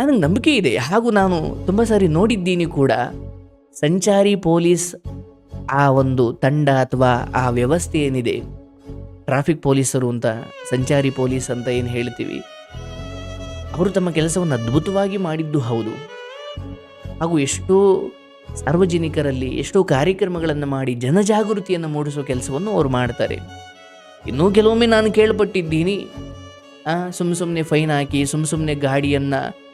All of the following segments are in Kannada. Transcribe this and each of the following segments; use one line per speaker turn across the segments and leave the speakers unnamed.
ನನಗೆ ನಂಬಿಕೆ ಇದೆ. ಹಾಗೂ ನಾನು ತುಂಬ ಸಾರಿ ನೋಡಿದ್ದೀನಿ ಕೂಡ. ಸಂಚಾರಿ ಪೊಲೀಸ್ ಆ ಒಂದು ತಂಡ ಅಥವಾ ಆ ವ್ಯವಸ್ಥೆ ಏನಿದೆ? ಟ್ರಾಫಿಕ್ ಪೊಲೀಸರು ಅಂತ, ಸಂಚಾರಿ ಪೊಲೀಸ್ ಅಂತ ಏನು ಹೇಳ್ತೀವಿ? ಅವರು ತಮ್ಮ ಕೆಲಸವನ್ನು ಅದ್ಭುತವಾಗಿ ಮಾಡಿದ್ದು ಹೌದು. ಹಾಗೂ ಎಷ್ಟೋ ಸಾರ್ವಜನಿಕರಲ್ಲಿ, ಎಷ್ಟೋ ಕಾರ್ಯಕ್ರಮಗಳನ್ನು ಮಾಡಿ ಜನಜಾಗೃತಿಯನ್ನು ಮೂಡಿಸೋ ಕೆಲಸವನ್ನು ಅವರು ಮಾಡ್ತಾರೆ. ಇನ್ನೂ ಕೆಲವೊಮ್ಮೆ ನಾನು ಕೇಳ್ಪಟ್ಟಿದ್ದೀನಿ. ಸುಮ್ಮ ಸುಮ್ಮನೆ ಫೈನ್ ಹಾಕಿ ಸುಮ್ಮ ಸುಮ್ಮನೆ ಗಾಡಿಯನ್ನು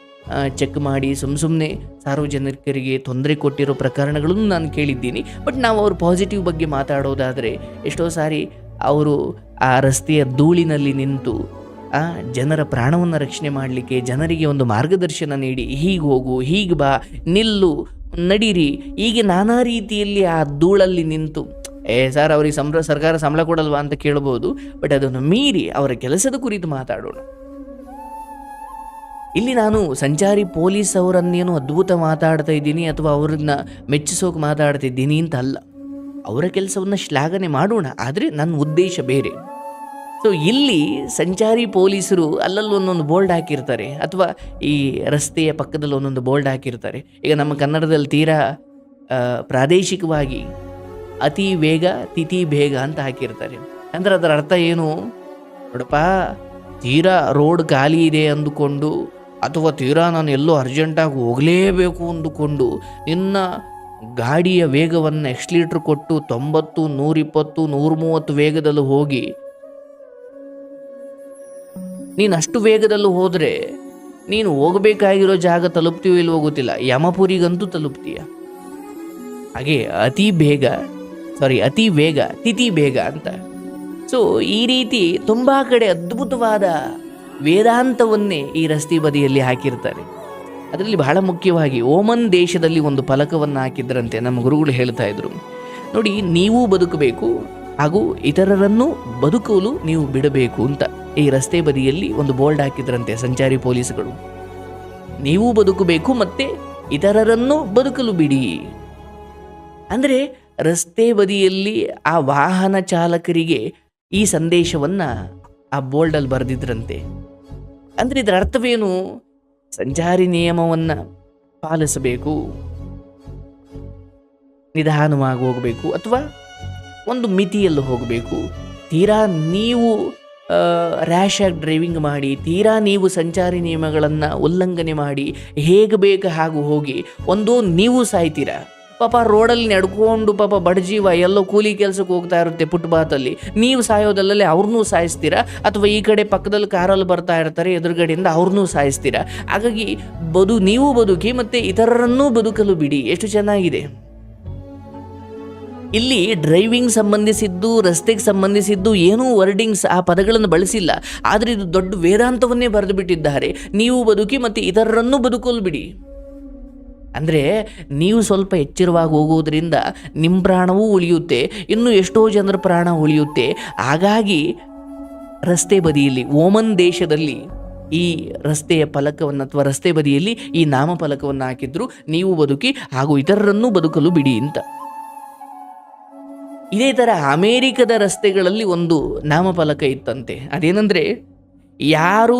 ಚೆಕ್ ಮಾಡಿ ಸುಮ್ಮ ಸುಮ್ಮನೆ ಸಾರ್ವಜನಿಕರಿಗೆ ತೊಂದರೆ ಕೊಟ್ಟಿರೋ ಪ್ರಕರಣಗಳನ್ನು ನಾನು ಕೇಳಿದ್ದೀನಿ. ಬಟ್ ನಾವು ಅವ್ರ ಪಾಸಿಟಿವ್ ಬಗ್ಗೆ ಮಾತಾಡೋದಾದರೆ ಎಷ್ಟೋ ಸಾರಿ ಅವರು ಆ ರಸ್ತೆಯ ಧೂಳಿನಲ್ಲಿ ನಿಂತು, ಆ, ಜನರ ಪ್ರಾಣವನ್ನು ರಕ್ಷಣೆ ಮಾಡಲಿಕ್ಕೆ ಜನರಿಗೆ ಒಂದು ಮಾರ್ಗದರ್ಶನ ನೀಡಿ, ಹೀಗೆ ಹೋಗು, ಹೀಗೆ ಬಾ, ನಿಲ್ಲು, ನಡೀರಿ. ಹೀಗೆ ನಾನಾ ರೀತಿಯಲ್ಲಿ ಆ ಧೂಳಲ್ಲಿ ನಿಂತು, ಏ ಸರ್ ಅವರಿಗೆ ಸಂಬಳ, ಸರ್ಕಾರ ಸಂಬಳ ಕೊಡಲ್ವಾ ಅಂತ ಕೇಳ್ಬೋದು, ಬಟ್ ಅದನ್ನು ಮೀರಿ ಅವರ ಕೆಲಸದ ಕುರಿತು ಮಾತಾಡೋಣ. ಇಲ್ಲಿ ನಾನು ಸಂಚಾರಿ ಪೊಲೀಸ್ ಅವರನ್ನೇನು ಅದ್ಭುತ ಮಾತಾಡ್ತಾ ಇದ್ದೀನಿ ಅಥವಾ ಅವ್ರನ್ನ ಮೆಚ್ಚಿಸೋಕೆ ಮಾತಾಡ್ತಾ ಇದ್ದೀನಿ ಅಂತ ಅಲ್ಲ. ಅವರ ಕೆಲಸವನ್ನು ಶ್ಲಾಘನೆ ಮಾಡೋಣ, ಆದರೆ ನನ್ನ ಉದ್ದೇಶ ಬೇರೆ. ಸೊ ಇಲ್ಲಿ ಸಂಚಾರಿ ಪೊಲೀಸರು ಅಲ್ಲಲ್ಲಿ ಒಂದೊಂದು ಬೋರ್ಡ್ ಹಾಕಿರ್ತಾರೆ, ಅಥವಾ ಈ ರಸ್ತೆಯ ಪಕ್ಕದಲ್ಲಿ ಒಂದೊಂದು ಬೋರ್ಡ್ ಹಾಕಿರ್ತಾರೆ. ಈಗ ನಮ್ಮ ಕನ್ನಡದಲ್ಲಿ ತೀರಾ ಪ್ರಾದೇಶಿಕವಾಗಿ ಅತಿ ವೇಗ ತಿಥಿ ಬೇಗ ಅಂತ ಹಾಕಿರ್ತಾರೆ. ಅಂದರೆ ಅದರ ಅರ್ಥ ಏನು? ನೋಡಪ್ಪ, ತೀರಾ ರೋಡ್ ಖಾಲಿ ಇದೆ ಅಂದುಕೊಂಡು ಅಥವಾ ತೀರಾ ನಾನು ಎಲ್ಲೋ ಅರ್ಜೆಂಟಾಗಿ ಹೋಗಲೇಬೇಕು ಅಂದುಕೊಂಡು ನಿನ್ನ ಗಾಡಿಯ ವೇಗವನ್ನು ಎಕ್ಸ್ಲೀಟ್ರ್ ಕೊಟ್ಟು ತೊಂಬತ್ತು, ನೂರಿಪ್ಪತ್ತು ನೂರ ಮೂವತ್ತು ವೇಗದಲ್ಲಿ ಹೋಗಿ. ನೀನು ಅಷ್ಟು ವೇಗದಲ್ಲಿ ಹೋದರೆ ನೀನು ಹೋಗಬೇಕಾಗಿರೋ ಜಾಗ ತಲುಪ್ತೀವೋ ಇಲ್ವೋ ಗೊತ್ತಿಲ್ಲ. ಯಮಪುರಿಗಂತೂ ತಲುಪ್ತೀಯ. ಹಾಗೆ ಅತಿ ಬೇಗ ಸಾರಿ ಅತಿ ವೇಗ, ತಿಥಿ ಬೇಗ ಅಂತ. ಸೊ ಈ ರೀತಿ ತುಂಬ ಕಡೆ ಅದ್ಭುತವಾದ ವೇದಾಂತವನ್ನೇ ಈ ರಸ್ತೆ ಬದಿಯಲ್ಲಿ ಹಾಕಿರ್ತಾರೆ. ಅದರಲ್ಲಿ ಬಹಳ ಮುಖ್ಯವಾಗಿ ಓಮನ್ ದೇಶದಲ್ಲಿ ಒಂದು ಫಲಕವನ್ನು ಹಾಕಿದ್ರಂತೆ ನಮ್ಮ ಗುರುಗಳು ಹೇಳ್ತಾ ಇದ್ರು. ನೋಡಿ, ನೀವು ಬದುಕಬೇಕು, ಹಾಗೂ ಇತರರನ್ನು ಬದುಕಲು ನೀವು ಬಿಡಬೇಕು ಅಂತ ಈ ರಸ್ತೆ ಬದಿಯಲ್ಲಿ ಒಂದು ಬೋರ್ಡ್ ಹಾಕಿದ್ರಂತೆ ಸಂಚಾರಿ ಪೊಲೀಸ್ಗಳು. ನೀವು ಬದುಕಬೇಕು ಮತ್ತೆ ಇತರರನ್ನು ಬದುಕಲು ಬಿಡಿ. ಅಂದರೆ ರಸ್ತೆ ಬದಿಯಲ್ಲಿ ಆ ವಾಹನ ಚಾಲಕರಿಗೆ ಈ ಸಂದೇಶವನ್ನು ಆ ಬೋರ್ಡಲ್ಲಿ ಬರೆದಿದ್ರಂತೆ. ಅಂದ್ರೆ ಇದರ ಅರ್ಥವೇನು? ಸಂಚಾರಿ ನಿಯಮವನ್ನು ಪಾಲಿಸಬೇಕು, ನಿಧಾನವಾಗಿ ಹೋಗಬೇಕು, ಅಥವಾ ಒಂದು ಮಿತಿಯಲ್ಲಿ ಹೋಗಬೇಕು. ತೀರಾ ನೀವು ರ್ಯಾಶ್ ಆಗಿ ಡ್ರೈವಿಂಗ್ ಮಾಡಿ, ತೀರಾ ನೀವು ಸಂಚಾರಿ ನಿಯಮಗಳನ್ನು ಉಲ್ಲಂಘನೆ ಮಾಡಿ, ಹೇಗೆ ಬೇಕು ಹಾಗೂ ಹೋಗಿ, ಒಂದು ನೀವು ಸಾಯ್ತೀರಾ? ಪಾಪ ರೋಡಲ್ಲಿ ನಡ್ಕೊಂಡು ಪಾಪ ಬಡಜೀವ ಎಲ್ಲೋ ಕೂಲಿ ಕೆಲಸಕ್ಕೆ ಹೋಗ್ತಾ ಇರುತ್ತೆ ಫುಟ್ಪಾತಲ್ಲಿ ನೀವು ಸಾಯೋದಲ್ಲೇ ಅವ್ರನ್ನೂ ಸಾಯಿಸ್ತೀರಾ? ಅಥವಾ ಈ ಕಡೆ ಪಕ್ಕದಲ್ಲಿ ಕಾರಲ್ಲಿ ಬರ್ತಾ ಇರ್ತಾರೆ, ಎದುರುಗಡೆಯಿಂದ ಅವ್ರನ್ನೂ ಸಾಯಿಸ್ತೀರಾ? ಹಾಗಾಗಿ ಬದು ನೀವು ಬದುಕಿ ಮತ್ತೆ ಇತರರನ್ನೂ ಬದುಕಲು ಬಿಡಿ. ಎಷ್ಟು ಚೆನ್ನಾಗಿದೆ. ಇಲ್ಲಿ ಡ್ರೈವಿಂಗ್ ಸಂಬಂಧಿಸಿದ್ದು, ರಸ್ತೆಗೆ ಸಂಬಂಧಿಸಿದ್ದು ಏನೂ ವರ್ಡಿಂಗ್ಸ್ ಆ ಪದಗಳನ್ನು ಬಳಸಿಲ್ಲ. ಆದರೆ ಇದು ದೊಡ್ಡ ವೇದಾಂತವನ್ನೇ ಬರೆದು ಬಿಟ್ಟಿದ್ದಾರೆ ನೀವು ಬದುಕಿ ಮತ್ತು ಇತರರನ್ನು ಬದುಕಲು ಬಿಡಿ. ಅಂದರೆ ನೀವು ಸ್ವಲ್ಪ ಎಚ್ಚರವಾಗಿ ಹೋಗೋದ್ರಿಂದ ನಿಮ್ಮ ಪ್ರಾಣವೂ ಉಳಿಯುತ್ತೆ, ಇನ್ನು ಎಷ್ಟೋ ಜನರ ಪ್ರಾಣ ಉಳಿಯುತ್ತೆ. ಹಾಗಾಗಿ ರಸ್ತೆ ಬದಿಯಲ್ಲಿ, ಓಮನ್ ದೇಶದಲ್ಲಿ ಈ ರಸ್ತೆಯ ಫಲಕವನ್ನು ಅಥವಾ ರಸ್ತೆ ಬದಿಯಲ್ಲಿ ಈ ನಾಮಫಲಕವನ್ನು ಹಾಕಿದ್ರು, ನೀವು ಬದುಕಿ ಹಾಗೂ ಇತರರನ್ನೂ ಬದುಕಲು ಬಿಡಿ ಅಂತ. ಇದೇ ಥರ ಅಮೇರಿಕದ ರಸ್ತೆಗಳಲ್ಲಿ ಒಂದು ನಾಮಫಲಕ ಇತ್ತಂತೆ. ಅದೇನೆಂದರೆ, ಯಾರು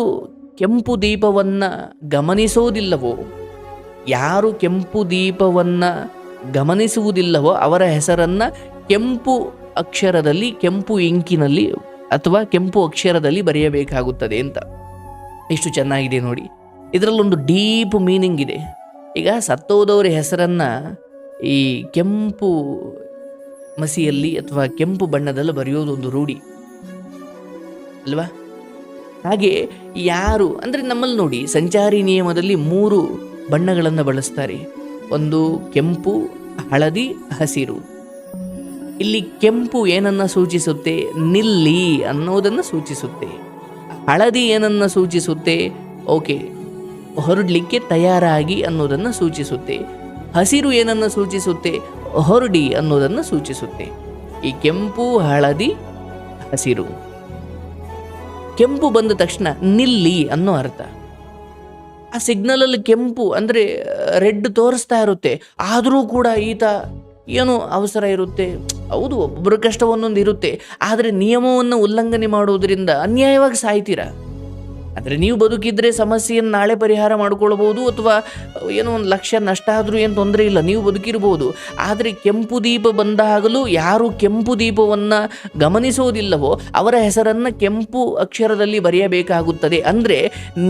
ಕೆಂಪು ದೀಪವನ್ನು ಗಮನಿಸೋದಿಲ್ಲವೋ ಯಾರು ಕೆಂಪು ದೀಪವನ್ನು ಗಮನಿಸುವುದಿಲ್ಲವೋ ಅವರ ಹೆಸರನ್ನು ಕೆಂಪು ಅಕ್ಷರದಲ್ಲಿ, ಕೆಂಪು ಇಂಕಿನಲ್ಲಿ ಅಥವಾ ಕೆಂಪು ಅಕ್ಷರದಲ್ಲಿ ಬರೆಯಬೇಕಾಗುತ್ತದೆ ಅಂತ. ಎಷ್ಟು ಚೆನ್ನಾಗಿದೆ ನೋಡಿ. ಇದರಲ್ಲೊಂದು ಡೀಪ್ ಮೀನಿಂಗ್ ಇದೆ. ಈಗ ಸತ್ತೋದವರ ಹೆಸರನ್ನು ಈ ಕೆಂಪು ಮಸಿಯಲ್ಲಿ ಅಥವಾ ಕೆಂಪು ಬಣ್ಣದಲ್ಲಿ ಬರೆಯೋದೊಂದು ರೂಢಿ. ಅಲ್ವಾ? ಹಾಗೆ ಯಾರು, ಅಂದರೆ ನಮ್ಮಲ್ಲಿ ನೋಡಿ, ಸಂಚಾರಿ ನಿಯಮದಲ್ಲಿ ಮೂರು ಬಣ್ಣಗಳನ್ನು ಬಳಸ್ತಾರೆ. ಒಂದು ಕೆಂಪು, ಹಳದಿ, ಹಸಿರು. ಇಲ್ಲಿ ಕೆಂಪು ಏನನ್ನ ಸೂಚಿಸುತ್ತೆ? ನಿಲ್ಲಿ ಅನ್ನೋದನ್ನು ಸೂಚಿಸುತ್ತೆ. ಹಳದಿ ಏನನ್ನ ಸೂಚಿಸುತ್ತೆ? ಓಕೆ, ಹೊರಡಲಿಕ್ಕೆ ತಯಾರಾಗಿ ಅನ್ನೋದನ್ನು ಸೂಚಿಸುತ್ತೆ. ಹಸಿರು ಏನನ್ನ ಸೂಚಿಸುತ್ತೆ? ಹೊರಡಿ ಅನ್ನೋದನ್ನು ಸೂಚಿಸುತ್ತೆ. ಈ ಕೆಂಪು, ಹಳದಿ, ಹಸಿರು. ಕೆಂಪು ಬಂದ ತಕ್ಷಣ ನಿಲ್ಲಿ ಅನ್ನೋ ಅರ್ಥ. ಆ ಸಿಗ್ನಲಲ್ಲಿ ಕೆಂಪು, ಅಂದರೆ ರೆಡ್ ತೋರಿಸ್ತಾ ಇರುತ್ತೆ. ಆದರೂ ಕೂಡ ಈತ ಏನೋ ಅವಸರ ಇರುತ್ತೆ. ಹೌದು ಒಬ್ಬೊಬ್ಬರ ಕಷ್ಟ ಒಂದೊಂದು ಇರುತ್ತೆ. ಆದರೆ ನಿಯಮವನ್ನು ಉಲ್ಲಂಘನೆ ಮಾಡುವುದರಿಂದ ಅನ್ಯಾಯವಾಗಿ ಸಾಯ್ತೀರ? ಅಂದರೆ ನೀವು ಬದುಕಿದ್ರೆ ಸಮಸ್ಯೆಯನ್ನು ನಾಳೆ ಪರಿಹಾರ ಮಾಡ್ಕೊಳ್ಬೋದು ಅಥವಾ ಏನೋ ಒಂದು ಲಕ್ಷ ನಷ್ಟ ಆದರೂ ಏನು ತೊಂದರೆ ಇಲ್ಲ, ನೀವು ಬದುಕಿರ್ಬೋದು. ಆದರೆ ಕೆಂಪು ದೀಪ ಬಂದಾಗಲೂ ಯಾರು ಕೆಂಪು ದೀಪವನ್ನು ಗಮನಿಸೋದಿಲ್ಲವೋ, ಅವರ ಹೆಸರನ್ನು ಕೆಂಪು ಅಕ್ಷರದಲ್ಲಿ ಬರೆಯಬೇಕಾಗುತ್ತದೆ. ಅಂದರೆ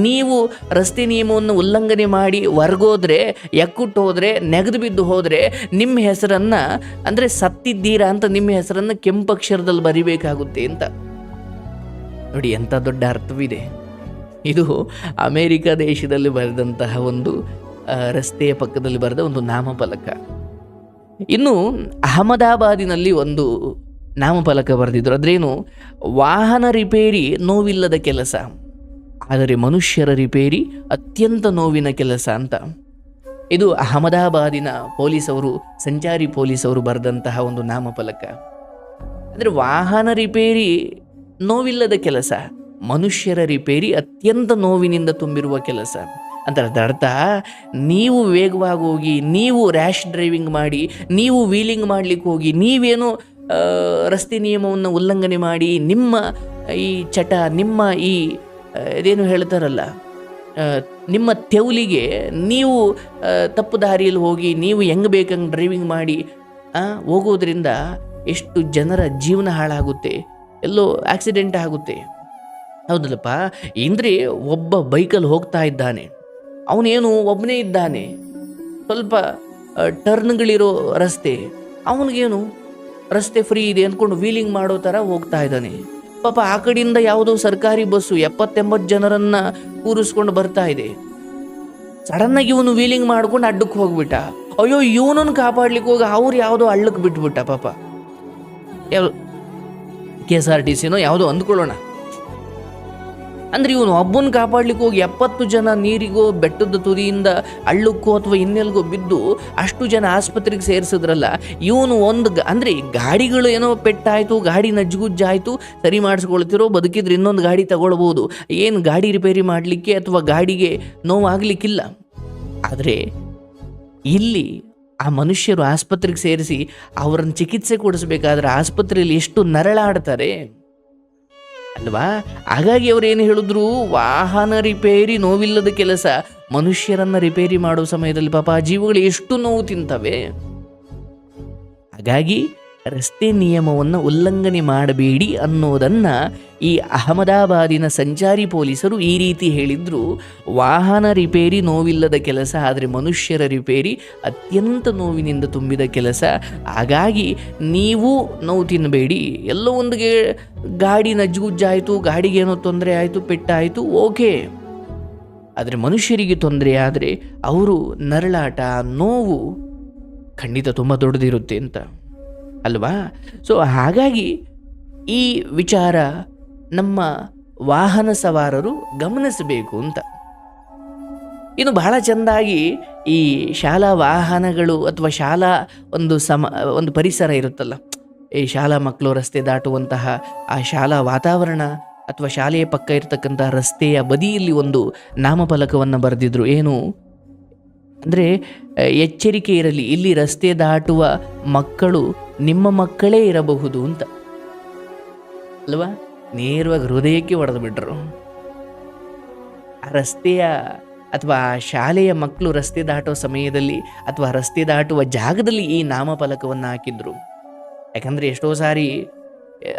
ನೀವು ರಸ್ತೆ ನಿಯಮವನ್ನು ಉಲ್ಲಂಘನೆ ಮಾಡಿ ಹೊರ್ಗೋದ್ರೆ ಎಕ್ಕುಟ್ಟು ಹೋದರೆ ನೆಗೆದು ಬಿದ್ದು ಹೋದರೆ ನಿಮ್ಮ ಹೆಸರನ್ನು, ಅಂದರೆ ಸತ್ತಿದ್ದೀರಾ ಅಂತ ನಿಮ್ಮ ಹೆಸರನ್ನು ಕೆಂಪು ಅಕ್ಷರದಲ್ಲಿ ಬರಿಬೇಕಾಗುತ್ತೆ ಅಂತ. ನೋಡಿ ಎಂಥ ದೊಡ್ಡ ಅರ್ಥವಿದೆ. ಇದು ಅಮೇರಿಕ ದೇಶದಲ್ಲಿ ಬರೆದಂತಹ ಒಂದು ರಸ್ತೆಯ ಪಕ್ಕದಲ್ಲಿ ಬರೆದ ಒಂದು ನಾಮಫಲಕ. ಇನ್ನು ಅಹಮದಾಬಾದಿನಲ್ಲಿ ಒಂದು ನಾಮಫಲಕ ಬರೆದಿದ್ರು. ಅದ್ರೇನು, ವಾಹನ ರಿಪೇರಿ ನೋವಿಲ್ಲದ ಕೆಲಸ. ಆದರೆ ಮನುಷ್ಯರ ರಿಪೇರಿ ಅತ್ಯಂತ ನೋವಿನ ಕೆಲಸ ಅಂತ. ಇದು ಅಹಮದಾಬಾದಿನ ಪೊಲೀಸ್ ಅವರು, ಸಂಚಾರಿ ಪೊಲೀಸ್ ಅವರು ಬರೆದಂತಹ ಒಂದು ನಾಮಫಲಕ. ಅಂದರೆ ವಾಹನ ರಿಪೇರಿ ನೋವಿಲ್ಲದ ಕೆಲಸ. ಮನುಷ್ಯರ ರಿಪೇರಿ ಅತ್ಯಂತ ನೋವಿನಿಂದ ತುಂಬಿರುವ ಕೆಲಸ. ಅಂತ ಅದರ್ಥ ನೀವು ವೇಗವಾಗಿ ಹೋಗಿ, ನೀವು ರ್ಯಾಶ್ ಡ್ರೈವಿಂಗ್ ಮಾಡಿ, ನೀವು ವೀಲಿಂಗ್ ಮಾಡಲಿಕ್ಕೆ ಹೋಗಿ, ನೀವೇನು ರಸ್ತೆ ನಿಯಮವನ್ನು ಉಲ್ಲಂಘನೆ ಮಾಡಿ, ನಿಮ್ಮ ಈ ಚಟ, ನಿಮ್ಮ ಈ ಇದೇನು ಹೇಳ್ತಾರಲ್ಲ ನಿಮ್ಮ ತೆವಲಿಗೆ ನೀವು ತಪ್ಪು ದಾರಿಯಲ್ಲಿ ಹೋಗಿ, ನೀವು ಹೆಂಗೆ ಬೇಕಂಗೆ ಡ್ರೈವಿಂಗ್ ಮಾಡಿ ಹೋಗೋದ್ರಿಂದ ಎಷ್ಟು ಜನರ ಜೀವನ ಹಾಳಾಗುತ್ತೆ, ಎಲ್ಲೋ ಆಕ್ಸಿಡೆಂಟ್ ಆಗುತ್ತೆ. ಹೌದಲ್ಲಪ್ಪ? ಇಂದ್ರಿ ಒಬ್ಬ ಬೈಕಲ್ಲಿ ಹೋಗ್ತಾ ಇದ್ದಾನೆ. ಅವನೇನು ಒಬ್ಬನೇ ಇದ್ದಾನೆ. ಸ್ವಲ್ಪ ಟರ್ನ್ಗಳಿರೋ ರಸ್ತೆ. ಅವನಿಗೇನು? ರಸ್ತೆ ಫ್ರೀ ಇದೆ ಅಂದ್ಕೊಂಡು ವೀಲಿಂಗ್ ಮಾಡೋ ಥರ ಹೋಗ್ತಾ ಇದ್ದಾನೆ. ಪಾಪ ಆ ಕಡೆಯಿಂದ ಯಾವುದೋ ಸರ್ಕಾರಿ ಬಸ್ಸು ಎಪ್ಪತ್ತೆಂಬತ್ತು ಜನರನ್ನ ಕೂರಿಸ್ಕೊಂಡು ಬರ್ತಾ ಇದೆ. ಸಡನ್ನಾಗಿ ಇವನು ವೀಲಿಂಗ್ ಮಾಡ್ಕೊಂಡು ಅಡ್ಡಕ್ಕೆ ಹೋಗ್ಬಿಟ್ಟ. ಅಯ್ಯೋ, ಇವನನ್ನು ಕಾಪಾಡ್ಲಿಕ್ಕೆ ಹೋಗಿ ಅವ್ರು ಯಾವುದೋ ಅಳ್ಳಕ್ಕೆ ಬಿಟ್ಬಿಟ್ಟ ಪಾಪ. ಯಾವ, ಕೆ ಎಸ್ ಆರ್ ಟಿ ಸಿನೋ ಯಾವುದೋ ಅಂದ್ಕೊಳ್ಳೋಣ. ಅಂದ್ರೆ ಇವನು ಒಬ್ಬನ ಕಾಪಾಡ್ಲಿಕ್ಕೆ ಹೋಗಿ ಎಪ್ಪತ್ತು ಜನ ನೀರಿಗೋ, ಬೆಟ್ಟದ ತುದಿಯಿಂದ ಹಳ್ಳಕ್ಕೋ ಅಥವಾ ಇನ್ನೆಲ್ಗೋ ಬಿದ್ದು ಅಷ್ಟು ಜನ ಆಸ್ಪತ್ರೆಗೆ ಸೇರಿಸಿದ್ರಲ್ಲ, ಇವನು ಒಂದು ಅಂದ್ರೆ ಗಾಡಿಗಳು ಏನೋ ಪೆಟ್ಟಾಯ್ತು, ಗಾಡಿ ನಜ್ಗುಜ್ಜಾಯ್ತು ಸರಿ ಮಾಡಿಸ್ಕೊಳ್ತಿರೋ ಬದುಕಿದ್ರೆ ಇನ್ನೊಂದು ಗಾಡಿ ತಗೊಳ್ಬೋದು. ಏನು ಗಾಡಿ ರಿಪೇರಿ ಮಾಡಲಿಕ್ಕೆ ಅಥವಾ ಗಾಡಿಗೆ ನೋವಾಗಲಿಕ್ಕಿಲ್ಲ. ಆದರೆ ಇಲ್ಲಿ ಆ ಮನುಷ್ಯರು ಆಸ್ಪತ್ರೆಗೆ ಸೇರಿಸಿ ಅವರನ್ನು ಚಿಕಿತ್ಸೆ ಕೊಡಿಸ್ಬೇಕಾದ್ರೆ ಆಸ್ಪತ್ರೆಯಲ್ಲಿ ಎಷ್ಟು ನರಳಾಡ್ತಾರೆ. ಅಲ್ವಾ? ಹಾಗಾಗಿ ಅವ್ರು ಏನು ಹೇಳಿದ್ರು? ವಾಹನ ರಿಪೇರಿ ನೋವಿಲ್ಲದ ಕೆಲಸ, ಮನುಷ್ಯರನ್ನ ರಿಪೇರಿ ಮಾಡೋ ಸಮಯದಲ್ಲಿ ಪಾಪ ಜೀವಗಳು ಎಷ್ಟು ನೋವು ತಿಂತವೆ? ಹಾಗಾಗಿ ರಸ್ತೆ ನಿಯಮವನ್ನು ಉಲ್ಲಂಘನೆ ಮಾಡಬೇಡಿ ಅನ್ನೋದನ್ನು ಈ ಅಹಮದಾಬಾದಿನ ಸಂಚಾರಿ ಪೊಲೀಸರು ಈ ರೀತಿ ಹೇಳಿದ್ರು. ವಾಹನ ರಿಪೇರಿ ನೋವಿಲ್ಲದ ಕೆಲಸ, ಆದರೆ ಮನುಷ್ಯರ ರಿಪೇರಿ ಅತ್ಯಂತ ನೋವಿನಿಂದ ತುಂಬಿದ ಕೆಲಸ. ಹಾಗಾಗಿ ನೀವು ನೋವು ತಿನ್ನಬೇಡಿ. ಎಲ್ಲೋ ಒಂದು ಗೇ ಗಾಡಿ ನಜ್ಜುಗುಜ್ಜಾಯಿತು ಗಾಡಿಗೆ ಏನೋ ತೊಂದರೆ ಆಯಿತು, ಪೆಟ್ಟಾಯಿತು, ಓಕೆ. ಆದರೆ ಮನುಷ್ಯರಿಗೆ ತೊಂದರೆ ಆದರೆ ಅವರು ನರಳಾಟ, ನೋವು ಖಂಡಿತ ತುಂಬ ದೊಡ್ಡದಿರುತ್ತೆ ಅಂತ. ಅಲ್ವಾ? ಸೊ ಹಾಗಾಗಿ ಈ ವಿಚಾರ ನಮ್ಮ ವಾಹನ ಸವಾರರು ಗಮನಿಸಬೇಕು ಅಂತ. ಇನ್ನು ಬಹಳ ಚೆಂದಾಗಿ ಈ ಶಾಲಾ ವಾಹನಗಳು ಅಥವಾ ಶಾಲಾ ಒಂದು ಸಮ, ಒಂದು ಪರಿಸರ ಇರುತ್ತಲ್ಲ, ಈ ಶಾಲಾ ಮಕ್ಕಳು ರಸ್ತೆ ದಾಟುವಂತಹ ಆ ಶಾಲಾ ವಾತಾವರಣ ಅಥವಾ ಶಾಲೆಯ ಪಕ್ಕ ಇರತಕ್ಕಂತಹ ರಸ್ತೆಯ ಬದಿಯಲ್ಲಿ ಒಂದು ನಾಮಫಲಕವನ್ನು ಬರೆದಿದ್ರು, ಏನು? ಅಂದರೆ ಎಚ್ಚರಿಕೆ ಇರಲಿ. ಇಲ್ಲಿ ರಸ್ತೆ ದಾಟುವ ಮಕ್ಕಳು ನಿಮ್ಮ ಮಕ್ಕಳೇ ಇರಬಹುದು ಅಂತ. ಅಲ್ವಾ? ನೇರವಾಗಿ ಹೃದಯಕ್ಕೆ ಹೊಡೆದು ಬಿಟ್ರು. ಆ ರಸ್ತೆಯ ಅಥವಾ ಶಾಲೆಯ ಮಕ್ಕಳು ರಸ್ತೆ ದಾಟುವ ಸಮಯದಲ್ಲಿ ಅಥವಾ ರಸ್ತೆ ದಾಟುವ ಜಾಗದಲ್ಲಿ ಈ ನಾಮಫಲಕವನ್ನು ಹಾಕಿದ್ರು. ಯಾಕಂದರೆ ಎಷ್ಟೋ ಸಾರಿ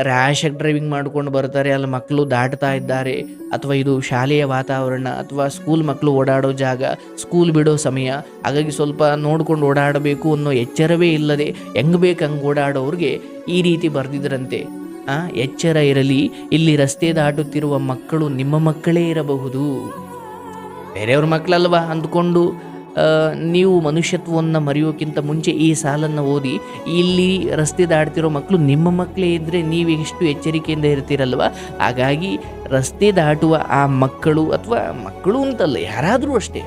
ರ್ಯಾಶಾಗಿ ಡ್ರೈವಿಂಗ್ ಮಾಡ್ಕೊಂಡು ಬರ್ತಾರೆ, ಅಲ್ಲಿ ಮಕ್ಕಳು ದಾಟ್ತಾ ಇದ್ದಾರೆ. ಅಥವಾ ಇದು ಶಾಲೆಯ ವಾತಾವರಣ, ಅಥವಾ ಸ್ಕೂಲ್ ಮಕ್ಕಳು ಓಡಾಡೋ ಜಾಗ ಸ್ಕೂಲ್ ಬಿಡೋ ಸಮಯ. ಹಾಗಾಗಿ ಸ್ವಲ್ಪ ನೋಡ್ಕೊಂಡು ಓಡಾಡಬೇಕು ಅನ್ನೋ ಎಚ್ಚರವೇ ಇಲ್ಲದೆ ಹೆಂಗ್ ಬೇಕು ಹಂಗೆ ಓಡಾಡೋರಿಗೆ ಈ ರೀತಿ ಬರೆದಿದ್ರಂತೆ. ಆ, ಎಚ್ಚರ ಇರಲಿ. ಇಲ್ಲಿ ರಸ್ತೆ ದಾಟುತ್ತಿರುವ ಮಕ್ಕಳು ನಿಮ್ಮ ಮಕ್ಕಳೇ ಇರಬಹುದು. ಬೇರೆಯವ್ರ ಮಕ್ಕಳಲ್ವಾ ಅಂದ್ಕೊಂಡು ನೀವು ಮನುಷ್ಯತ್ವವನ್ನು ಮರೆಯೋಕ್ಕಿಂತ ಮುಂಚೆ ಈ ಸಾಲನ್ನು ಓದಿ, ಇಲ್ಲಿ ರಸ್ತೆ ದಾಡ್ತಿರೋ ಮಕ್ಕಳು ನಿಮ್ಮ ಮಕ್ಕಳೇ ಇದ್ದರೆ ನೀವು ಎಷ್ಟು ಎಚ್ಚರಿಕೆಯಿಂದ ಇರ್ತೀರಲ್ವ? ಹಾಗಾಗಿ ರಸ್ತೆ ದಾಟುವ ಆ ಮಕ್ಕಳು ಅಥವಾ ಮಕ್ಕಳು ಅಂತಲ್ಲ, ಯಾರಾದರೂ ಅಷ್ಟೇ.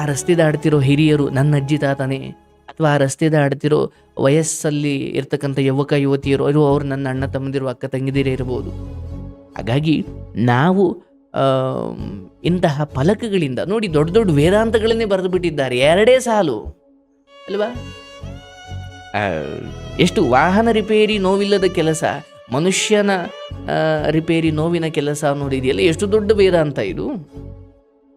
ಆ ರಸ್ತೆ ದಾಡ್ತಿರೋ ಹಿರಿಯರು ನನ್ನ ಅಜ್ಜಿ ತಾತನೇ, ಅಥವಾ ಆ ರಸ್ತೆ ದಾಡ್ತಿರೋ ವಯಸ್ಸಲ್ಲಿ ಇರ್ತಕ್ಕಂಥ ಯುವಕ, ಯುವತಿಯರು ಅವರು ನನ್ನ ಅಣ್ಣ, ತಮ್ಮದಿರು, ಅಕ್ಕ, ತಂಗಿದಿರೇ ಇರ್ಬೋದು. ಹಾಗಾಗಿ ನಾವು ಇಂತಹ ಫಲಕಗಳಿಂದ, ನೋಡಿ ದೊಡ್ಡ ದೊಡ್ಡ ವೇದಾಂತಗಳನ್ನೇ ಬರೆದು ಬಿಟ್ಟಿದ್ದಾರೆ ಎರಡೇ ಸಾಲು, ಅಲ್ವಾ? ಎಷ್ಟು ವಾಹನ ರಿಪೇರಿ ನೋವಿಲ್ಲದ ಕೆಲಸ, ಮನುಷ್ಯನ ರಿಪೇರಿ ನೋವಿನ ಕೆಲಸ ನೋಡಿದೆಯಲ್ಲ ಎಷ್ಟು ದೊಡ್ಡ ವೇದಾಂತ ಇದು.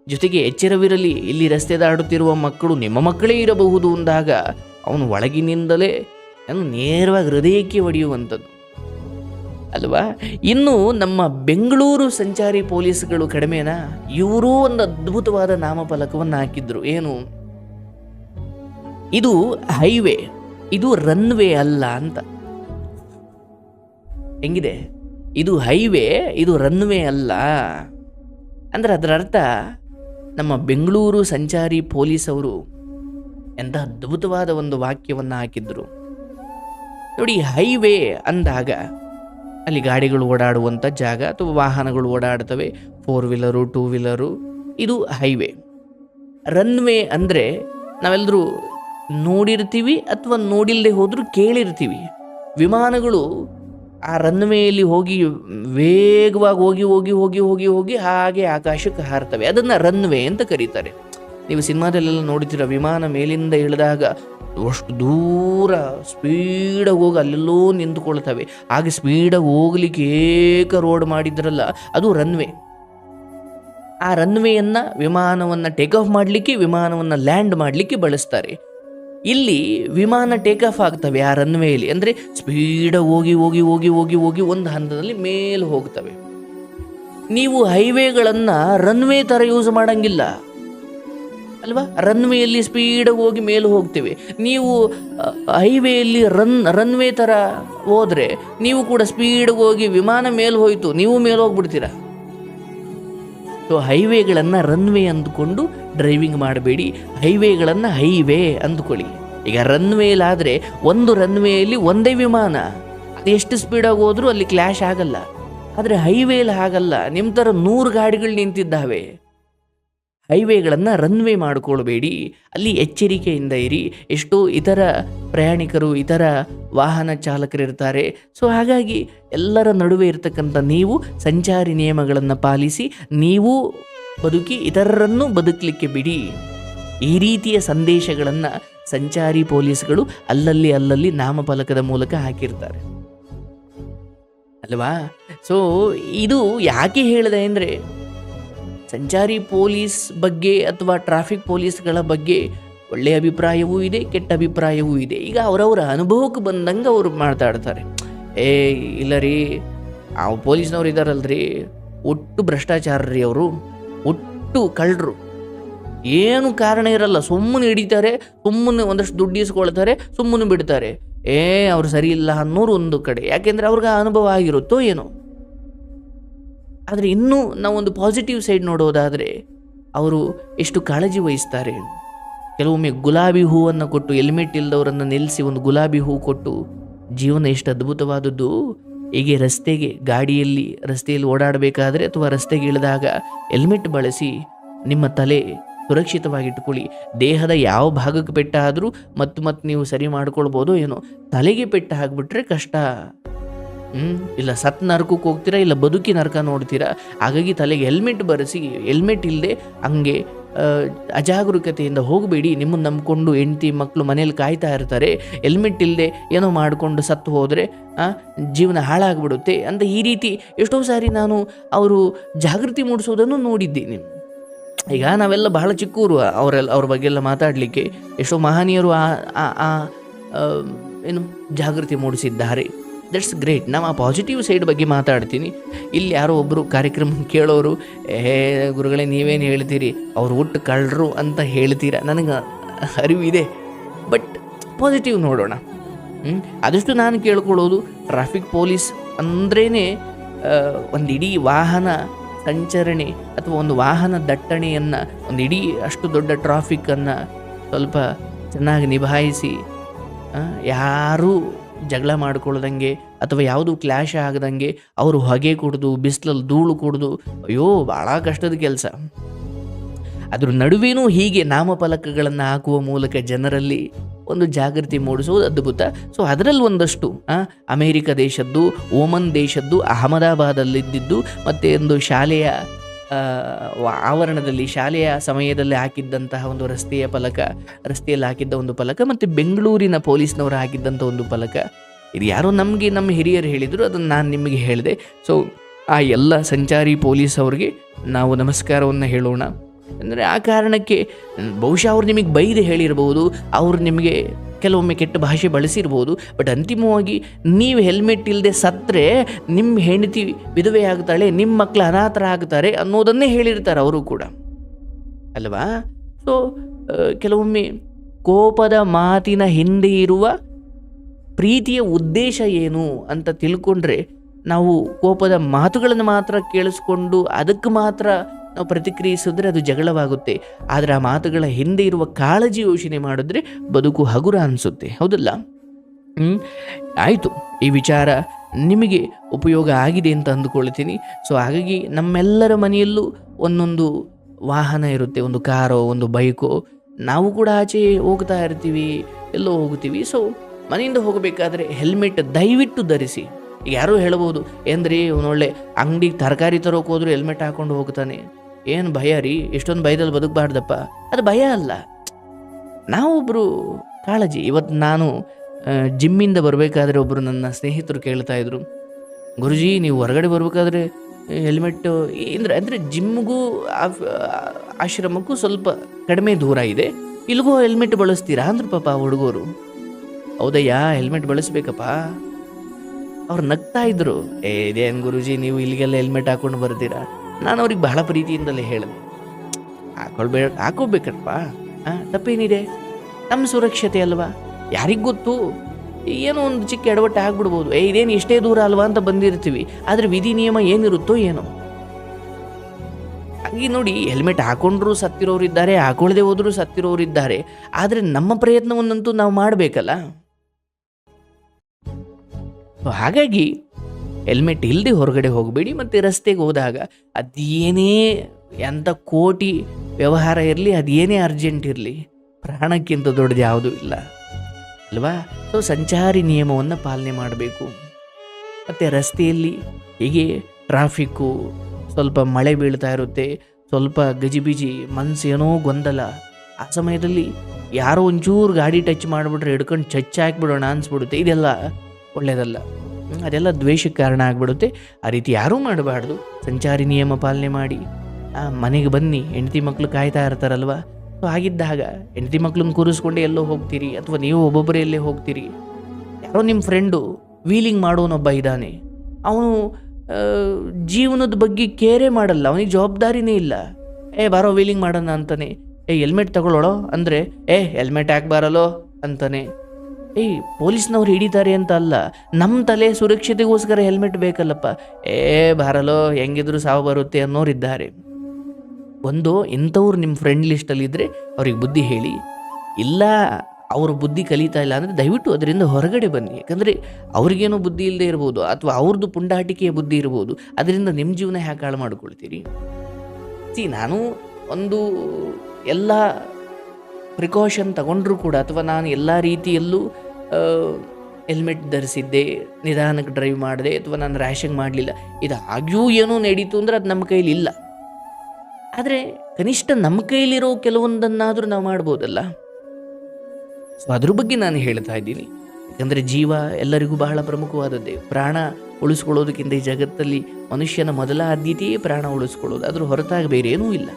ಜೊತೆಗೆ ಎಚ್ಚರವಿರಲಿ, ಇಲ್ಲಿ ರಸ್ತೆ ದಾಡುತ್ತಿರುವ ಮಕ್ಕಳು, ನಿಮ್ಮ ಮಕ್ಕಳೇ ಇರಬಹುದು ಅಂದಾಗ, ಅವನು ಒಳಗಿನಿಂದಲೇ ನೇರವಾಗಿ ಹೃದಯಕ್ಕೆ ಹೊಡೆಯುವಂಥದ್ದು ಅಲ್ವಾ? ಇನ್ನು ನಮ್ಮ ಬೆಂಗಳೂರು ಸಂಚಾರಿ ಪೊಲೀಸ್ಗಳು ಕಡಿಮೆನಾ? ಇವರೂ ಒಂದು ಅದ್ಭುತವಾದ ನಾಮಫಲಕವನ್ನು ಹಾಕಿದ್ರು. ಏನು? ಇದು ಹೈವೇ, ಇದು ರನ್ವೇ ಅಲ್ಲ ಅಂತ. ಹೆಂಗಿದೆ? ಇದು ಹೈವೇ, ಇದು ರನ್ವೇ ಅಲ್ಲ. ಅಂದ್ರೆ ಅದರ ಅರ್ಥ ನಮ್ಮ ಬೆಂಗಳೂರು ಸಂಚಾರಿ ಪೊಲೀಸ್ ಅವರು ಎಂಥ ಅದ್ಭುತವಾದ ಒಂದು ವಾಕ್ಯವನ್ನು ಹಾಕಿದ್ರು. ನೋಡಿ, ಹೈವೇ ಅಂದಾಗ ಅಲ್ಲಿ ಗಾಡಿಗಳು ಓಡಾಡುವಂಥ ಜಾಗ ಅಥವಾ ವಾಹನಗಳು ಓಡಾಡ್ತವೆ. ಫೋರ್ ವೀಲರು ಟೂ ವೀಲರು ಇದು ಹೈವೇ ರನ್ವೇ ಅಂದರೆ ನಾವೆಲ್ಲರೂ ನೋಡಿರ್ತೀವಿ ಅಥವಾ ನೋಡಿಲ್ಲದೆ ಹೋದರೂ ಕೇಳಿರ್ತೀವಿ. ವಿಮಾನಗಳು ಆ ರನ್ವೇಯಲ್ಲಿ ಹೋಗಿ ವೇಗವಾಗಿ ಹೋಗಿ ಹೋಗಿ ಹೋಗಿ ಹೋಗಿ ಹೋಗಿ ಹಾಗೆ ಆಕಾಶಕ್ಕೆ ಹಾರ್ತವೆ. ಅದನ್ನು ರನ್ವೇ ಅಂತ ಕರೀತಾರೆ. ನೀವು ಸಿನಿಮಾದಲ್ಲೆಲ್ಲ ನೋಡ್ತೀರ, ವಿಮಾನ ಮೇಲಿಂದ ಇಳಿದಾಗ ಅಷ್ಟು ದೂರ ಸ್ಪೀಡಾಗಿ ಹೋಗಿ ಅಲ್ಲೆಲ್ಲೋ ನಿಂತುಕೊಳ್ತವೆ. ಹಾಗೆ ಸ್ಪೀಡಾಗಿ ಹೋಗ್ಲಿಕ್ಕೆ ಏಕ ರೋಡ್ ಮಾಡಿದ್ರಲ್ಲ, ಅದು ರನ್ವೇ ಆ ರನ್ವೇಯನ್ನು ವಿಮಾನವನ್ನು ಟೇಕ್ ಆಫ್ ಮಾಡಲಿಕ್ಕೆ, ವಿಮಾನವನ್ನು ಲ್ಯಾಂಡ್ ಮಾಡಲಿಕ್ಕೆ ಬಳಸ್ತಾರೆ. ಇಲ್ಲಿ ವಿಮಾನ ಟೇಕ್ ಆಫ್ ಆಗ್ತವೆ ಆ ರನ್ವೇಯಲ್ಲಿ ಅಂದರೆ ಸ್ಪೀಡಾಗಿ ಹೋಗಿ ಹೋಗಿ ಹೋಗಿ ಹೋಗಿ ಹೋಗಿ ಒಂದು ಹಂತದಲ್ಲಿ ಮೇಲೆ ಹೋಗ್ತವೆ. ನೀವು ಹೈವೇಗಳನ್ನು ರನ್ವೇ ಥರ ಯೂಸ್ ಮಾಡಂಗಿಲ್ಲ. ಅಲ್ವಾ? ರನ್ವೇಯಲ್ಲಿ ಸ್ಪೀಡಾಗಿ ಹೋಗಿ ಮೇಲೆ ಹೋಗ್ತೀವಿ. ನೀವು ಹೈವೇಯಲ್ಲಿ ರನ್ ರನ್ವೇ ಥರ ಹೋದರೆ ನೀವು ಕೂಡ ಸ್ಪೀಡಾಗಿ ಹೋಗಿ ವಿಮಾನ ಮೇಲೆ ಹೋಯಿತು, ನೀವು ಮೇಲೆ ಹೋಗ್ಬಿಡ್ತೀರಾ? ಸೊ ಹೈವೇಗಳನ್ನು ರನ್ವೇ ಅಂದುಕೊಂಡು ಡ್ರೈವಿಂಗ್ ಮಾಡಬೇಡಿ. ಹೈವೇಗಳನ್ನು ಹೈವೇ ಅಂದ್ಕೊಳ್ಳಿ. ಈಗ ರನ್ವೇಲಾದರೆ ಒಂದು ರನ್ವೇಯಲ್ಲಿ ಒಂದೇ ವಿಮಾನ. ಅದು ಎಷ್ಟು ಸ್ಪೀಡಾಗಿ ಹೋದರೂ ಅಲ್ಲಿ ಕ್ಲ್ಯಾಶ್ ಆಗಲ್ಲ. ಆದರೆ ಹೈವೇಲಿ ಹಾಗಲ್ಲ. ನಿಮ್ಮ ಥರ ನೂರು ಗಾಡಿಗಳು ನಿಂತಿದ್ದಾವೆ. ಹೈವೇಗಳನ್ನು ರನ್ವೇ ಮಾಡಿಕೊಳ್ಬೇಡಿ. ಅಲ್ಲಿ ಎಚ್ಚರಿಕೆಯಿಂದ ಇರಿ. ಎಷ್ಟೋ ಇತರ ಪ್ರಯಾಣಿಕರು, ಇತರ ವಾಹನ ಚಾಲಕರಿರ್ತಾರೆ. ಸೊ ಹಾಗಾಗಿ ಎಲ್ಲರ ನಡುವೆ ಇರತಕ್ಕಂಥ ನೀವು ಸಂಚಾರಿ ನಿಯಮಗಳನ್ನು ಪಾಲಿಸಿ, ನೀವು ಬದುಕಿ ಇತರರನ್ನು ಬದುಕಲಿಕ್ಕೆ ಬಿಡಿ. ಈ ರೀತಿಯ ಸಂದೇಶಗಳನ್ನು ಸಂಚಾರಿ ಪೊಲೀಸ್ಗಳು ಅಲ್ಲಲ್ಲಿ ಅಲ್ಲಲ್ಲಿ ನಾಮಫಲಕದ ಮೂಲಕ ಹಾಕಿರ್ತಾರೆ. ಅಲ್ವಾ? ಸೊ ಇದು ಯಾಕೆ ಹೇಳಿದೆ ಅಂದರೆ ಸಂಚಾರಿ ಪೊಲೀಸ್ ಬಗ್ಗೆ ಅಥವಾ ಟ್ರಾಫಿಕ್ ಪೊಲೀಸ್ಗಳ ಬಗ್ಗೆ ಒಳ್ಳೆಯ ಅಭಿಪ್ರಾಯವೂ ಇದೆ, ಕೆಟ್ಟ ಅಭಿಪ್ರಾಯವೂ ಇದೆ. ಈಗ ಅವರವರ ಅನುಭವಕ್ಕೆ ಬಂದಂಗೆ ಅವರು ಮಾತಾಡ್ತಾರೆ. ಏ, ಇಲ್ಲ ರೀ ಆ ಪೊಲೀಸ್ನವ್ರು ಇದ್ದಾರಲ್ರಿ ಒಟ್ಟು ಭ್ರಷ್ಟಾಚಾರ ರೀ ಅವರು, ಒಟ್ಟು ಕಳ್ಳರು. ಏನು ಕಾರಣ ಇರಲ್ಲ. ಸುಮ್ಮನೆ ಹಿಡಿತಾರೆ, ಸುಮ್ಮನೆ ಒಂದಷ್ಟು ದುಡ್ಡು ಇಸ್ಕೊಳ್ತಾರೆ, ಸುಮ್ಮನೆ ಬಿಡ್ತಾರೆ. ಏ, ಅವ್ರು ಸರಿ ಇಲ್ಲ ಅನ್ನೋರು ಒಂದು ಕಡೆ. ಯಾಕೆಂದ್ರೆ ಅವ್ರಿಗೆ ಅನುಭವ ಆಗಿರುತ್ತೋ ಏನೋ. ಆದರೆ ಇನ್ನೂ ನಾವೊಂದು ಪಾಸಿಟಿವ್ ಸೈಡ್ ನೋಡೋದಾದರೆ ಅವರು ಎಷ್ಟು ಕಾಳಜಿ ವಹಿಸ್ತಾರೆ ಕೆಲವೊಮ್ಮೆ ಗುಲಾಬಿ ಹೂವನ್ನು ಕೊಟ್ಟು ಹೆಲ್ಮೆಟ್ ಇಲ್ಲದವರನ್ನು ನಿಲ್ಲಿಸಿ ಒಂದು ಗುಲಾಬಿ ಹೂ ಕೊಟ್ಟು ಜೀವನ ಎಷ್ಟು ಅದ್ಭುತವಾದದ್ದು. ಹೀಗೆ ರಸ್ತೆಗೆ, ಗಾಡಿಯಲ್ಲಿ, ರಸ್ತೆಯಲ್ಲಿ ಓಡಾಡಬೇಕಾದ್ರೆ ಅಥವಾ ರಸ್ತೆಗೆ ಇಳಿದಾಗ ಹೆಲ್ಮೆಟ್ ಬಳಸಿ ನಿಮ್ಮ ತಲೆ ಸುರಕ್ಷಿತವಾಗಿಟ್ಟುಕೊಳ್ಳಿ. ದೇಹದ ಯಾವ ಭಾಗಕ್ಕೆ ಪೆಟ್ಟಾದರೂ ಮತ್ತು ಮತ್ತೆ ನೀವು ಸರಿ ಮಾಡ್ಕೊಳ್ಬೋದು ಏನೋ, ತಲೆಗೆ ಪೆಟ್ಟ ಹಾಕ್ಬಿಟ್ರೆ ಕಷ್ಟ. ಹ್ಮ್. ಇಲ್ಲ ಸತ್ ನರಕಕ್ಕೆ ಹೋಗ್ತೀರಾ ಇಲ್ಲ ಬದುಕಿ ನರಕ ನೋಡ್ತೀರಾ? ಹಾಗಾಗಿ ತಲೆಗೆ ಹೆಲ್ಮೆಟ್ ಬರೆಸಿ ಹೆಲ್ಮೆಟ್ ಇಲ್ಲದೆ ಹಂಗೆ ಅಜಾಗರೂಕತೆಯಿಂದ ಹೋಗಬೇಡಿ. ನಿಮ್ಮನ್ನು ನಂಬಿಕೊಂಡು ಹೆಂಡತಿ ಮಕ್ಕಳು ಮನೇಲಿ ಕಾಯ್ತಾ ಇರ್ತಾರೆ. ಹೆಲ್ಮೆಟ್ ಇಲ್ಲದೆ ಏನೋ ಮಾಡಿಕೊಂಡು ಸತ್ತು ಹೋದರೆ ಜೀವನ ಹಾಳಾಗ್ಬಿಡುತ್ತೆ ಅಂತ ಈ ರೀತಿ ಎಷ್ಟೋ ಸಾರಿ ನಾನು ಅವರು ಜಾಗೃತಿ ಮೂಡಿಸೋದನ್ನು ನೋಡಿದ್ದೀನಿ. ಈಗ ನಾವೆಲ್ಲ ಬಹಳ ಚಿಕ್ಕವರು ಅವರೆಲ್ಲ ಅವ್ರ ಬಗ್ಗೆ ಎಲ್ಲ ಮಾತಾಡಲಿಕ್ಕೆ ಎಷ್ಟೋ ಮಹನೀಯರು ಆ, ಏನು ಜಾಗೃತಿ ಮೂಡಿಸಿದ್ದಾರೆ. ದಟ್ಸ್ ಗ್ರೇಟ್ ನಾವು ಆ ಪಾಸಿಟಿವ್ ಸೈಡ್ ಬಗ್ಗೆ ಮಾತಾಡ್ತೀನಿ. ಇಲ್ಲಿ ಯಾರೋ ಒಬ್ಬರು ಕಾರ್ಯಕ್ರಮ ಕೇಳೋರು, ಏ, ಗುರುಗಳೇ, ನೀವೇನು ಹೇಳ್ತೀರಿ? ಅವ್ರು ಒಟ್ಟು ಕಳ್ಳರು ಅಂತ ಹೇಳ್ತೀರಾ? ನನಗೆ ಅರಿವಿದೆ. ಬಟ್ ಪಾಸಿಟಿವ್ ನೋಡೋಣ? ಆದಷ್ಟು ನಾನು ಕೇಳ್ಕೊಳ್ಳೋದು ಟ್ರಾಫಿಕ್ ಪೊಲೀಸ್ ಅಂದ್ರೇ ಒಂದು ಇಡೀ ವಾಹನ ಸಂಚರಣೆ ಅಥವಾ ಒಂದು ವಾಹನ ದಟ್ಟಣೆಯನ್ನು, ಒಂದು ಇಡೀ ಅಷ್ಟು ದೊಡ್ಡ ಟ್ರಾಫಿಕ್ಕನ್ನು ಸ್ವಲ್ಪ ಚೆನ್ನಾಗಿ ನಿಭಾಯಿಸಿ ಯಾರೂ ಜಗಳ ಮಾಡ್ಕೊಳ್ದಂಗೆ ಅಥವಾ ಯಾವುದು ಕ್ಲ್ಯಾಶ್ ಆಗದಂಗೆ ಅವರು ಹೊಗೆ ಕುಡಿದು ಬಿಸಿಲಲ್ಲಿ ಧೂಳು ಕುಡಿದು, ಅಯ್ಯೋ ಭಾಳ ಕಷ್ಟದ ಕೆಲಸ. ಅದ್ರ ನಡುವೆನೂ ಹೀಗೆ ನಾಮಫಲಕಗಳನ್ನು ಹಾಕುವ ಮೂಲಕ ಜನರಲ್ಲಿ ಒಂದು ಜಾಗೃತಿ ಮೂಡಿಸುವುದು ಅದ್ಭುತ. ಸೊ ಅದರಲ್ಲಿ ಒಂದಷ್ಟು ಅಮೇರಿಕ ದೇಶದ್ದು, ಓಮನ್ ದೇಶದ್ದು, ಅಹಮದಾಬಾದಲ್ಲಿದ್ದಿದ್ದು, ಮತ್ತು ಒಂದು ಶಾಲೆಯ ಆವರಣದಲ್ಲಿ, ಶಾಲೆಯ ಸಮಯದಲ್ಲಿ ಹಾಕಿದ್ದಂತಹ ಒಂದು ರಸ್ತೆಯ ಫಲಕ, ರಸ್ತೆಯಲ್ಲಿ ಹಾಕಿದ್ದ ಒಂದು ಫಲಕ ಮತ್ತು ಬೆಂಗಳೂರಿನ ಪೊಲೀಸ್ನವರು ಹಾಕಿದ್ದಂಥ ಒಂದು ಫಲಕ. ಇದು ಯಾರೋ ನಮಗೆ, ನಮ್ಮ ಹಿರಿಯರು ಹೇಳಿದರು, ಅದನ್ನು ನಾನು ನಿಮಗೆ ಹೇಳಿದೆ. ಸೊ ಆ ಎಲ್ಲ ಸಂಚಾರಿ ಪೊಲೀಸ್ ಅವರಿಗೆ ನಾವು ನಮಸ್ಕಾರವನ್ನು ಹೇಳೋಣ. ಅಂದರೆ ಆ ಕಾರಣಕ್ಕೆ, ಬಹುಶಃ ಅವ್ರು ನಿಮಗೆ ಬೈದು ಹೇಳಿರ್ಬೋದು, ಅವ್ರು ನಿಮಗೆ ಕೆಲವೊಮ್ಮೆ ಕೆಟ್ಟ ಭಾಷೆ ಬಳಸಿರ್ಬೋದು, ಬಟ್ ಅಂತಿಮವಾಗಿ ನೀವು ಹೆಲ್ಮೆಟ್ ಇಲ್ಲದೆ ಸತ್ತರೆ, ನಿಮ್ಮ ಹೆಂಡತಿ ವಿಧವೆ ಆಗ್ತಾಳೆ, ನಿಮ್ಮ ಮಕ್ಕಳು ಅನಾಥರ ಆಗ್ತಾರೆ ಅನ್ನೋದನ್ನೇ ಹೇಳಿರ್ತಾರೆ ಅವರು ಕೂಡ. ಅಲ್ವಾ? ಸೊ ಕೆಲವೊಮ್ಮೆ ಕೋಪದ ಮಾತಿನ ಹಿಂದೆ ಇರುವ ಪ್ರೀತಿಯ ಉದ್ದೇಶ ಏನು ಅಂತ ತಿಳ್ಕೊಂಡ್ರೆ ನಾವು ಕೋಪದ ಮಾತುಗಳನ್ನು ಮಾತ್ರ ಕೇಳಿಸ್ಕೊಂಡು ಅದಕ್ಕೆ ಮಾತ್ರ ನಾವು ಪ್ರತಿಕ್ರಿಯಿಸಿದ್ರೆ ಅದು ಜಗಳವಾಗುತ್ತೆ. ಆದರೆ ಆ ಮಾತುಗಳ ಹಿಂದೆ ಇರುವ ಕಾಳಜಿ ಯೋಚನೆ ಮಾಡಿದ್ರೆ ಬದುಕು ಹಗುರ ಅನಿಸುತ್ತೆ. ಹೌದಲ್ಲ? ಆಯಿತು. ಈ ವಿಚಾರ ನಿಮಗೆ ಉಪಯೋಗ ಆಗಿದೆ ಅಂತ ಅಂದುಕೊಳ್ತೀನಿ. ಸೊ ಹಾಗಾಗಿ ನಮ್ಮೆಲ್ಲರ ಮನೆಯಲ್ಲೂ ಒಂದೊಂದು ವಾಹನ ಇರುತ್ತೆ. ಒಂದು ಕಾರೋ, ಒಂದು ಬೈಕೋ. ನಾವು ಕೂಡ ಆಚೆ ಹೋಗ್ತಾ ಇರ್ತೀವಿ, ಎಲ್ಲೋ ಹೋಗ್ತೀವಿ. ಸೊ ಮನೆಯಿಂದ ಹೋಗಬೇಕಾದ್ರೆ ಹೆಲ್ಮೆಟ್ ದಯವಿಟ್ಟು ಧರಿಸಿ. ಯಾರೂ ಹೇಳ್ಬೋದು ಎಂದರೆ ಒಳ್ಳೆ ಅಂಗಡಿಗೆ ತರಕಾರಿ ತರೋಕೆ ಹೋದ್ರು ಹೆಲ್ಮೆಟ್ ಹಾಕೊಂಡು ಹೋಗ್ತಾನೆ. ಏನು ಭಯ ರೀ? ಇಷ್ಟೊಂದು ಭಯದಲ್ಲಿ ಬದುಕಬಾರ್ದಪ್ಪ. ಅದು ಭಯ ಅಲ್ಲ. ನಾವೊಬ್ಬರು ಕಾಳಜಿ. ಇವತ್ತು ನಾನು ಜಿಮ್ಮಿಂದ ಬರಬೇಕಾದ್ರೆ ಒಬ್ಬರು ನನ್ನ ಸ್ನೇಹಿತರು ಕೇಳ್ತಾ ಇದ್ರು. ಗುರುಜಿ, ನೀವು ಹೊರಗಡೆ ಬರಬೇಕಾದ್ರೆ ಹೆಲ್ಮೆಟ್ಟು ಅಂದರೆ ಅಂದರೆ ಜಿಮ್ಗೂ ಆಶ್ರಮಕ್ಕೂ ಸ್ವಲ್ಪ ಕಡಿಮೆ ದೂರ ಇದೆ. ಇಲ್ಲಿಗೂ ಹೆಲ್ಮೆಟ್ ಬಳಸ್ತೀರಾ? ಅಂದ್ರು ಪಾಪ ಹುಡುಗರು. ಹೌದಯ್ಯ ಹೆಲ್ಮೆಟ್ ಬಳಸ್ಬೇಕಪ್ಪ. ಅವ್ರು ನಗ್ತಾ ಇದ್ರು. ಏ, ಇದೇನು ಗುರುಜಿ, ನೀವು ಇಲ್ಲಿಗೆಲ್ಲ ಹೆಲ್ಮೆಟ್ ಹಾಕೊಂಡು ಬರ್ತೀರಾ? ನಾನು ಅವ್ರಿಗೆ ಬಹಳ ಪ್ರೀತಿಯಿಂದಲೇ ಹೇಳಿದೆ. ಹಾಕೊಳ್ಬೇಡ ಹಾಕೋಬೇಕಪ್ಪ ಹಾಂ ತಪ್ಪೇನಿದೆ? ನಮ್ಮ ಸುರಕ್ಷತೆ ಅಲ್ವಾ? ಯಾರಿಗೆ ಗೊತ್ತು? ಏನೋ ಒಂದು ಚಿಕ್ಕ ಎಡವಟ್ಟು ಆಗ್ಬಿಡ್ಬೋದು. ಏ, ಇದೇನು ಇಷ್ಟೇ ದೂರ ಅಲ್ವಾ ಅಂತ ಬಂದಿರ್ತೀವಿ. ಆದರೆ ವಿಧಿ, ನಿಯಮ ಏನಿರುತ್ತೋ ಏನೋ. ಹಾಗೆ ನೋಡಿ, ಹೆಲ್ಮೆಟ್ ಹಾಕೊಂಡ್ರು ಸತ್ತಿರೋರು ಇದ್ದಾರೆ ಹಾಕೊಳ್ಳದೆ ಹೋದರೂ ಸತ್ತಿರೋರು ಇದ್ದಾರೆ ಆದರೆ ನಮ್ಮ ಪ್ರಯತ್ನವನ್ನಂತೂ ನಾವು ಮಾಡಬೇಕಲ್ಲ? ಹಾಗಾಗಿ ಹೆಲ್ಮೆಟ್ ಇಲ್ಲದೆ ಹೊರಗಡೆ ಹೋಗಬೇಡಿ, ಮತ್ತು ರಸ್ತೆಗೆ ಹೋದಾಗ ಅದೇನೇ ಎಂಥ ಕೋಟಿ ವ್ಯವಹಾರ ಇರಲಿ, ಅದೇನೇ ಅರ್ಜೆಂಟ್ ಇರಲಿ, ಪ್ರಾಣಕ್ಕಿಂತ ದೊಡ್ಡದು ಯಾವುದೂ ಇಲ್ಲ. ಅಲ್ವಾ? ಸೊ ಸಂಚಾರಿ ನಿಯಮವನ್ನು ಪಾಲನೆ ಮಾಡಬೇಕು. ಮತ್ತು ರಸ್ತೆಯಲ್ಲಿ ಹೀಗೆ ಟ್ರಾಫಿಕ್ಕು ಸ್ವಲ್ಪ ಮಳೆ ಬೀಳ್ತಾ ಇರುತ್ತೆ, ಸ್ವಲ್ಪ ಗಜಿಬಿಜಿ ಮನಸ್ಸೇನೋ ಗೊಂದಲ. ಆ ಸಮಯದಲ್ಲಿ ಯಾರೋ ಒಂಚೂರು ಗಾಡಿ ಟಚ್ ಮಾಡಿಬಿಟ್ರೆ ಹಿಡ್ಕೊಂಡು ಚಚ್ಚ ಹಾಕ್ಬಿಡೋಣ ಅನ್ಸ್ಬಿಡುತ್ತೆ. ಇದೆಲ್ಲ ಒಳ್ಳೆಯದಲ್ಲ ಅದೆಲ್ಲ ದ್ವೇಷಕ್ಕೆ ಕಾರಣ ಆಗಿಬಿಡುತ್ತೆ. ಆ ರೀತಿ ಯಾರೂ ಮಾಡಬಾರ್ದು. ಸಂಚಾರಿ ನಿಯಮ ಪಾಲನೆ ಮಾಡಿ. ಮನೆಗೆ ಬನ್ನಿ. ಹೆಂಡತಿ ಮಕ್ಕಳು ಕಾಯ್ತಾ ಇರ್ತಾರಲ್ವ? ಸೊ ಆಗಿದ್ದಾಗ ಹೆಂಡತಿ ಮಕ್ಳನ್ನ ಕೂರಿಸ್ಕೊಂಡೆ ಎಲ್ಲೋ ಹೋಗ್ತೀರಿ. ಅಥವಾ ನೀವು ಒಬ್ಬೊಬ್ಬರೇ ಎಲ್ಲೇ ಹೋಗ್ತೀರಿ. ಯಾರೋ ನಿಮ್ಮ ಫ್ರೆಂಡು ವೀಲಿಂಗ್ ಮಾಡೋನೊಬ್ಬ ಇದ್ದಾನೆ. ಅವನು ಜೀವನದ ಬಗ್ಗೆ ಕೇರೇ ಮಾಡಲ್ಲ. ಅವನಿಗೆ ಜವಾಬ್ದಾರಿನೇ ಇಲ್ಲ. ಏ, ಬಾರೋ ವೀಲಿಂಗ್ ಮಾಡೋಣ ಅಂತಾನೆ. ಏ ಹೆಲ್ಮೆಟ್ ತಗೊಳ್ಳೋಳೋ ಅಂದರೆ, ಏ ಹೆಲ್ಮೆಟ್ ಹಾಕ್ಬಾರಲ್ಲೋ? ಅಂತಾನೆ. ಏಯ್, ಪೊಲೀಸ್ನವ್ರು ಹಿಡಿತಾರೆ ಅಂತ ಅಲ್ಲ. ನಮ್ಮ ತಲೆ ಸುರಕ್ಷತೆಗೋಸ್ಕರ ಹೆಲ್ಮೆಟ್ ಬೇಕಲ್ಲಪ್ಪ. ಏ, ಬಾರಲೋ, ಹೆಂಗಿದ್ರು ಸಾವು ಬರುತ್ತೆ ಅನ್ನೋರಿದ್ದಾರೆ. ಒಂದು, ಇಂಥವ್ರು ನಿಮ್ಮ ಫ್ರೆಂಡ್ ಲಿಸ್ಟಲ್ಲಿದ್ದರೆ ಅವ್ರಿಗೆ ಬುದ್ಧಿ ಹೇಳಿ. ಇಲ್ಲ, ಅವ್ರ ಬುದ್ಧಿ ಕಲಿತಾ ಇಲ್ಲ ಅಂದರೆ ದಯವಿಟ್ಟು ಅದರಿಂದ ಹೊರಗಡೆ ಬನ್ನಿ. ಯಾಕಂದರೆ ಅವ್ರಿಗೇನೋ ಬುದ್ಧಿ ಇಲ್ಲದೆ ಇರ್ಬೋದು ಅಥವಾ ಅವ್ರದ್ದು ಪುಂಡಾಟಿಕೆಯ ಬುದ್ಧಿ ಇರ್ಬೋದು. ಅದರಿಂದ ನಿಮ್ಮ ಜೀವನ ಹ್ಯಾಕ್ ಹಾಳು ಮಾಡ್ಕೊಳ್ತೀರಿ? ಸಿ, ನಾನು ಒಂದು ಎಲ್ಲ ಪ್ರಿಕಾಷನ್ ತಗೊಂಡ್ರೂ ಕೂಡ ಅಥವಾ ನಾನು ಎಲ್ಲ ರೀತಿಯಲ್ಲೂ ಹೆಲ್ಮೆಟ್ ಧರಿಸಿದ್ದೆ, ನಿಧಾನಕ್ಕೆ ಡ್ರೈವ್ ಮಾಡಿದೆ ಅಥವಾ ನಾನು ರ್ಯಾಶಿಂಗ್ ಮಾಡಲಿಲ್ಲ. ಇದು ಆಗ್ಯೂ ಏನೋ ನಡೀತು ಅಂದರೆ ಅದು ನಮ್ಮ ಕೈಲಿ ಇಲ್ಲ. ಆದರೆ ಕನಿಷ್ಠ ನಮ್ಮ ಕೈಲಿರೋ ಕೆಲವೊಂದನ್ನಾದರೂ ನಾವು ಮಾಡ್ಬೋದಲ್ಲ. ಸೊ ಅದ್ರ ಬಗ್ಗೆ ನಾನು ಹೇಳ್ತಾ ಇದ್ದೀನಿ. ಯಾಕಂದರೆ ಜೀವ ಎಲ್ಲರಿಗೂ ಬಹಳ ಪ್ರಮುಖವಾದದ್ದೇ. ಪ್ರಾಣ ಉಳಿಸ್ಕೊಳ್ಳೋದಕ್ಕಿಂತ ಈ ಜಗತ್ತಲ್ಲಿ ಮನುಷ್ಯನ ಮೊದಲ ಆದ್ಯತೆಯೇ ಪ್ರಾಣ ಉಳಿಸ್ಕೊಳ್ಳೋದು. ಅದ್ರ ಹೊರತಾಗಿ ಬೇರೆ ಏನೂ ಇಲ್ಲ.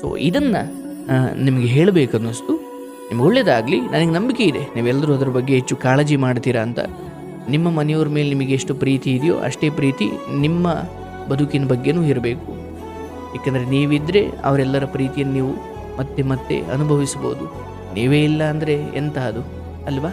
ಸೊ ಇದನ್ನು ನಿಮಗೆ ಹೇಳಬೇಕನ್ನಿಸ್ತು ನಿಮ್ಗೆ ಒಳ್ಳೇದಾಗಲಿ, ನನಗೆ ನಂಬಿಕೆ ಇದೆ. ನೀವೆಲ್ಲರೂ ಅದ್ರ ಬಗ್ಗೆ ಹೆಚ್ಚು ಕಾಳಜಿ ಮಾಡ್ತೀರಾ ಅಂತ. ನಿಮ್ಮ ಮನೆಯವ್ರ ಮೇಲೆ ನಿಮಗೆ ಎಷ್ಟು ಪ್ರೀತಿ ಇದೆಯೋ ಅಷ್ಟೇ ಪ್ರೀತಿ ನಿಮ್ಮ ಬದುಕಿನ ಬಗ್ಗೆನೂ ಇರಬೇಕು. ಏಕೆಂದರೆ ನೀವಿದ್ದರೆ ಅವರೆಲ್ಲರ ಪ್ರೀತಿಯನ್ನು ನೀವು ಮತ್ತೆ ಮತ್ತೆ ಅನುಭವಿಸ್ಬೋದು ನೀವೇ ಇಲ್ಲ ಅಂದರೆ ಎಂತ ಅದು ಅಲ್ವಾ?